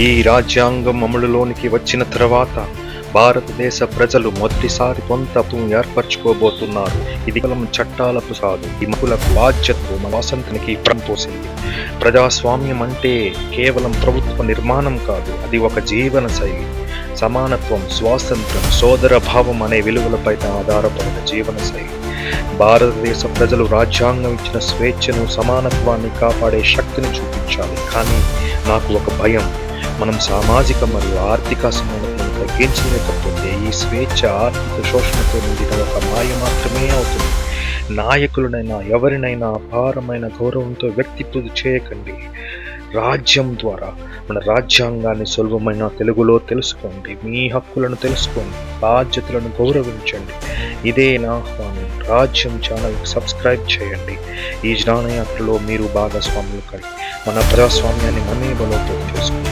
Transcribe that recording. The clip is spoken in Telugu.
ఈ రాజ్యాంగం అమలులోనికి వచ్చిన తర్వాత భారతదేశ ప్రజలు మొదటిసారి సొంతత్వం ఏర్పరచుకోబోతున్నారు. ఇది కేవలం చట్టాలకు కాదు ఈ మకులకు బాధ్యతకు మన పోసింది. ప్రజాస్వామ్యం అంటే కేవలం ప్రభుత్వ నిర్మాణం కాదు అది ఒక జీవన శైలి. సమానత్వం స్వాతంత్రం సోదర భావం అనే విలువలపై ఆధారపడిన జీవన శైలి. భారతదేశ ప్రజలు రాజ్యాంగం ఇచ్చిన స్వేచ్ఛను సమానత్వాన్ని కాపాడే శక్తిని చూపించాలి. కానీ నాకు ఒక భయం. మనం సామాజిక మరియు ఆర్థిక అసమానతను తగ్గించలేకపోతే ఈ స్వేచ్ఛ ఆర్థిక శోషణతో నిండిన ఒక మాయ మాత్రమే అవుతుంది. నాయకులనైనా ఎవరినైనా అపారమైన గౌరవంతో వ్యక్తిత్వం చేయకండి. రాజ్యం ద్వారా మన రాజ్యాంగాన్ని సులభమైన తెలుగులో తెలుసుకోండి. మీ హక్కులను తెలుసుకోండి. బాధ్యతలను గౌరవించండి. ఇదే నా ఆహ్వానం. రాజ్యం ఛానల్కి సబ్స్క్రైబ్ చేయండి. ఈ జ్ఞానయాత్రలో మీరు భాగస్వాములు కలిగి మన ప్రజాస్వామ్యాన్ని మనమే బలోపేతం చేసుకోండి